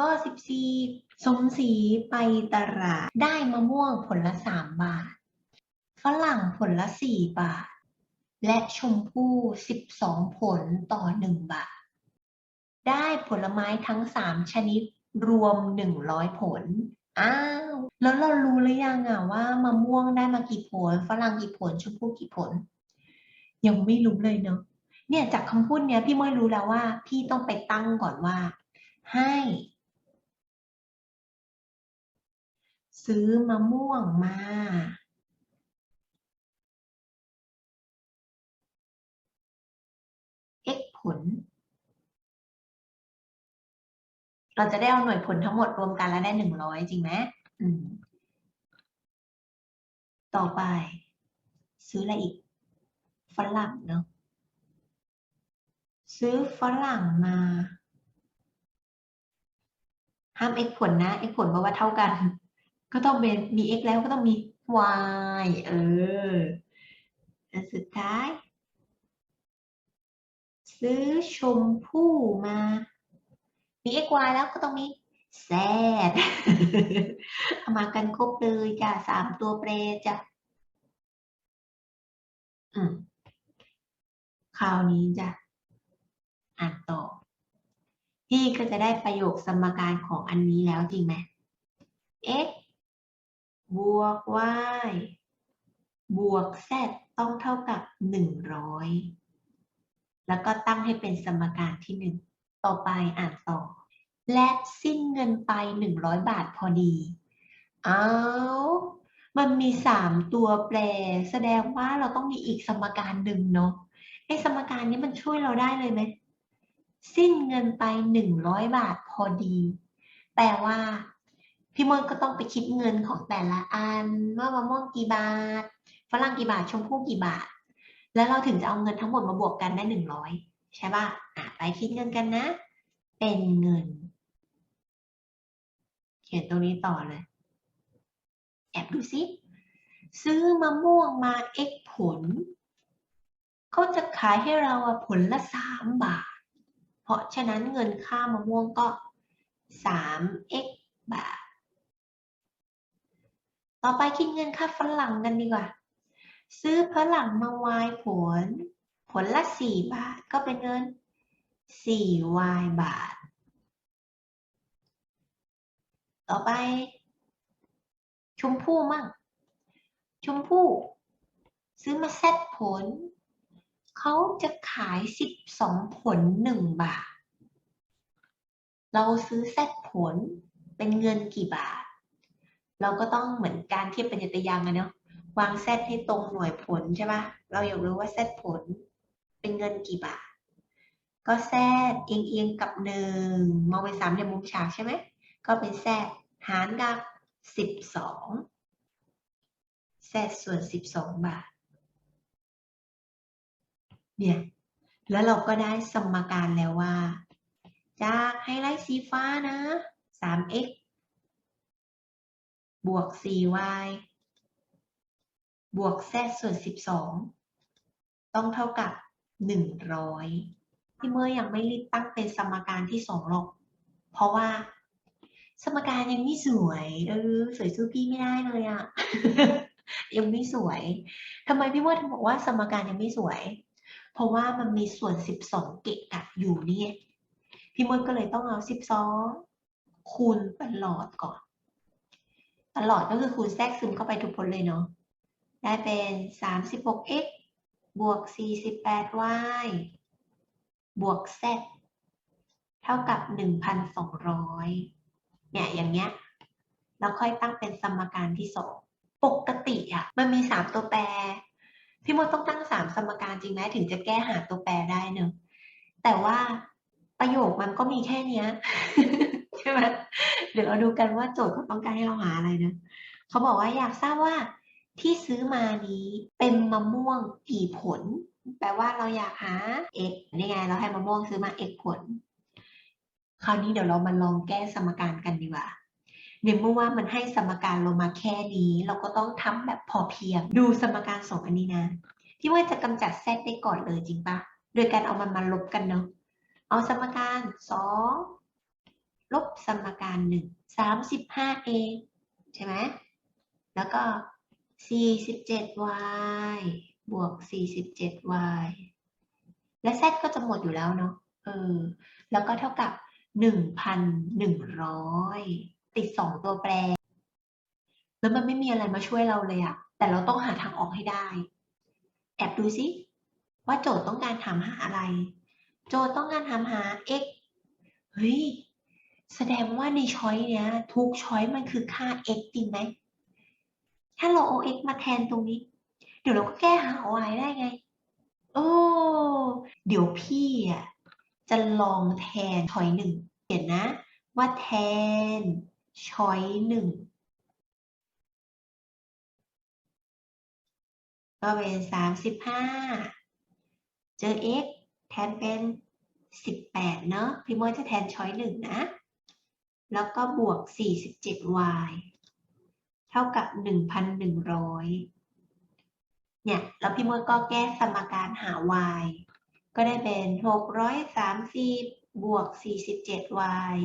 ข้อ 14 สมศรีไปตลาดได้มะม่วงผลละ 3 บาท ฝรั่งผลละ 4 บาท และชมพู่ 12 ผลต่อ 1 บาท ได้ผลไม้ทั้ง 3 ชนิดรวม 100 ผล อ้าว แล้วเรารู้หรือยังอะว่ามะม่วงได้มากี่ผล ฝรั่งกี่ผล ชมพู่กี่ผล ยังไม่รู้เลยเนาะ เนี่ยจากคำพูดเนี้ยพี่เมยรู้แล้วว่า พี่ต้องไปตั้งก่อนว่า ให้ ซื้อมะม่วงมา x ผล เราจะได้เอาหน่วยผลทั้งหมดรวมกันแล้วได้หนึ่งร้อยจริงไหมมต่อไป ซื้ออะไรอีก ฝรั่งเนาะซื้อฝรั่งมาห้าม x ผลนะ x ผลเพราะว่าเท่ากัน ก็ต้องเป็นมี x แล้วก็ต้องมี y เอออันสุดท้าย ซื้อชมพู่มา มี x y แล้วก็ต้องมี z เอามากันครบเลยจ้ะสามตัวแปรจ้ะอืมคราวนี้จ้ะอ่านต่อ พี่ก็จะได้ประโยคสมการของอันนี้แล้วจริงไหม x บวก y บวก z ต้องเท่ากับ 100 แล้วก็ตั้งให้เป็นสมการที่ 1 ต่อไปอ่านต่อ และสิ้นเงินไป 100 บาทพอดี เอามันมี 3 ตัวแปร แสดงว่าเราต้องมีอีกสมการหนึ่งเนาะไอ้สมการนี้มันช่วยเราได้เลยไหม สิ้นเงินไป 100 บาทพอดี แปลว่า พี่มดก็ต้องไปคิดเงินของแต่ละอันว่ามะม่วงกี่บาทฝรั่งกี่บาทชมพู่กี่บาท แล้วเราถึงจะเอาเงินทั้งหมดมาบวกกันได้100ใช่ป่ะอะไปคิดเงินกันนะ เป็นเงิน เขียนตรงนี้ต่อเลย แอบดูซิซื้อมะม่วงมา x ผลเขาจะขายให้เราอะผลละ3บาท เพราะฉะนั้นเงินค่ามะม่วงก็ 3x บาท ต่อไปคิดเงินค่าฝรั่งกันดีกว่า ซื้อฝรั่งมาวายผล ผลละ4บาทก็เป็นเงิน 4y บาท ต่อไป ชมพู่มั่ง ชมพู่ ซื้อมาเซตผล เขาจะขาย12ผล1บาท เราซื้อเซตผลเป็นเงินกี่บาท เราก็ต้องเหมือนการเทียบป็นยตยังอะเนาะวางเซตให้ตรงหน่วยผลใช่ปะเราอยากรู้ว่าเซตผลเป็นเงินกี่บาท ก็แซดเอียงเอียงกับหนึ่งมองไปสามเหลี่ยมมุมฉากใช่ไหมก็เป็นแซดหารกับสิบสองแซดส่วนสิบสองบาท เนี่ย แล้วเราก็ได้สมการแล้วว่า จากไฮไลท์สีฟ้านะ 3x บวก 4y บวก z ส่วน 12 ต้องเท่ากับ 100 ที่เมื่อยังไม่รีบตั้งเป็นสมการที่สองหรอก เพราะว่า สมการยังไม่สวย เออ สวยสู้พี่ไม่ได้เลยอะยังไม่สวย ทำไมพี่เมื่อถึงบอกว่าสมการยังไม่สวย เพราะว่ามันมีส่วน 12 เกะกะอยู่นี่พี่เมดก็เลยต้องเอา 12 คูณตลอดก่อน ตลอดก็คือคูณแทรกซึมเข้าไปทุกผลเลยเนาะ ได้เป็น 36x บวก 48y บวก z เท่ากับ 1,200 เนี่ย อย่างเงี้ยเราค่อยตั้งเป็นสมการที่สอง ปกติอะมันมี 3 ตัวแปร พี่มดต้องตั้ง 3 สมการจริงไหมถึงจะแก้หาตัวแปรได้เนอะแต่ว่าประโยคมันก็มีแค่เนี้ย ช่ไหมเดี๋ยวเราดูกันว่าโจทย์เขาต้องการให้เราหาอะไรนะเขาบอกว่าอยากทราบว่าที่ซื้อมานี้เป็นมะม่วงกี่ผล แปลว่าเราอยากหา x นี่ไง เราให้มะม่วงซื้อมา x ผล คราวนี้เดี๋ยวเรามาลองแก้สมการกันดีกว่าในเมื่อว่ามันให้สมการเรามาแค่นี้ เราก็ต้องทำแบบพอเพียง ดูสมการสองอันนี้นะ ที่ว่าจะกำจัด z ได้ก่อนเลยจริงปะโดยการเอามันมาลบกันเนาะเอาสมการสอง ลบสมการหนึ่งสามสิบห้าเองใช่ไหมแล้วก็สี่สิบเจ็ด y บวกสี่สิบเจ็ด y และ z ก็จะหมดอยู่แล้วเนาะเออแล้วก็เท่ากับหนึ่งพันหนึ่งร้อยติดสองตัวแปร แล้วมันไม่มีอะไรมาช่วยเราเลยอะแต่เราต้องหาทางออกให้ได้ แอบดูซิว่าโจทย์ต้องการถามหาอะไร โจทย์ต้องการถามหา x เฮ้ย แสดงว่าในช้อยเนี้ย ทุกช้อยมันคือค่า x จริงไหม ถ้าเราเอา x มาแทนตรงนี้ เดี๋ยวเราก็แก้หา y ได้ไง โอ้ เดี๋ยวพี่อะจะลองแทนช้อยหนึ่งเห็นนะ ว่าแทนช้อยหนึ่งก็เป็นสามสิบห้าเจอ x แทนเป็นสิบแปดเนอะพี่มวยจะแทนช้อยหนึ่งนะ แล้วก็บวกสี่สิบเจ็ด y เท่ากับหนึ่งพันหนึ่งร้อยเนี่ย แล้วพี่มวยก็แก้สมการหา y ก็ได้เป็นหกร้อยสามสิบวกสี่สิบเจ็ด y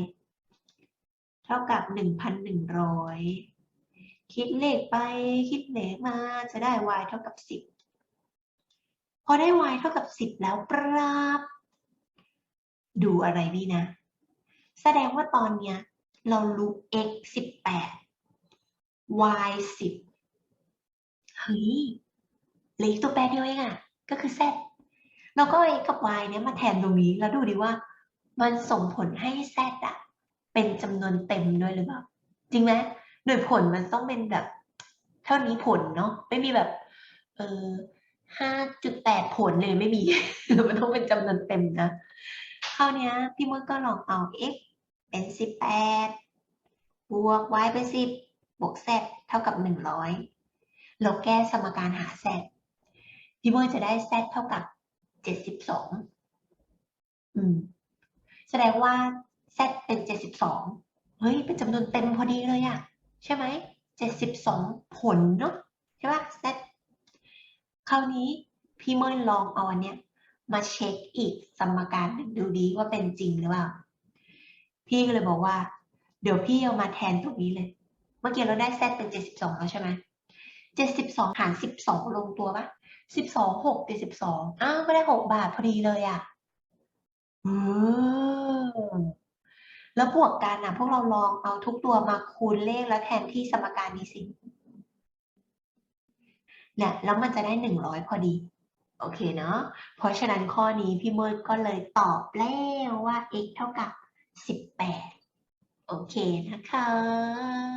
เท่ากับหนึ่งพันหนึ่งร้อยคิดเลขไปคิดเลขมาจะได้ y เท่ากับ 10 พอได้ y เท่ากับ 10 แล้วปรับ ดูอะไรนี่นะแสดงว่าตอนเนี้ย เรารู้ x 18 y 10เฮ้ยเหลืออีกตัวแปรเดียวเองอะก็คือ z เราก็ x กับ y เนี้ยมาแทนตรงนี้ แล้วดูดิว่ามันส่งผลให้ z อะเป็นจำนวนเต็มด้วยหรือเปล่า จริงไหมโดยผลมันต้องเป็นแบบ เท่านี้ผลเนาะ ไม่มีแบบ เออห้าจุดแปดผลเลยไม่มี มันต้องเป็นจำนวนเต็มนะ คราวเนี้ยพี่มืดก็ลองเอา x เป็นสิบแปดบวก y เป็นสิบบวก z เท่ากับหนึ่งร้อยเราแก้สมการหา z พี่มดจะได้ z เท่ากับเจ็ดสิบสองอืม แสดงว่า z เป็นเจ็ดสิบสองเฮ้ย เป็นจำนวนเต็มพอดีเลยอะใช่ไหมเจ็ดสิบสองผลเนาะใช่ปะ z คราวนี้พี่เมย์ลองเอาอันเนี้ยมาเช็คอีกสมการหนึ่งดูดีว่าเป็นจริงหรือเปล่า พี่ก็เลยบอกว่า เดี๋ยวพี่เอามาแทนตรงนี้เลย เมื่อกี้เราได้ z เป็นเจ็ดสิบสองแล้วใช่ไหมเจ็ดสิบสองหารสิบสองลงตัวปะสิบสองหกเจ็ดสิบสองอ้าวก็ได้หกบาทพอดีเลยอะอืมแล้วบวกกันนะพวกเราลองเอาทุกตัวมาคูณเลขแล้วแทนที่สมการนี้สิเนี่ยแล้วมันจะได้หนึ่งร้อยพอดี โอเคเนาะเพราะฉะนั้นข้อนี้พี่เมิร์ดก็เลยตอบแล้วว่า x เท่ากับ สิบแปดโอเคนะคะ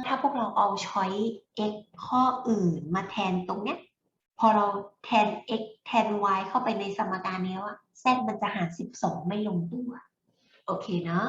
ถ้าพวกเราเอาช้อย x ข้ออื่นมาแทนตรงเนี้ย พอเราแทน x แทน y เข้าไปในสมการนี้ว่า z มันจะหาร 12 ไม่ลงตัว โอเคเนาะ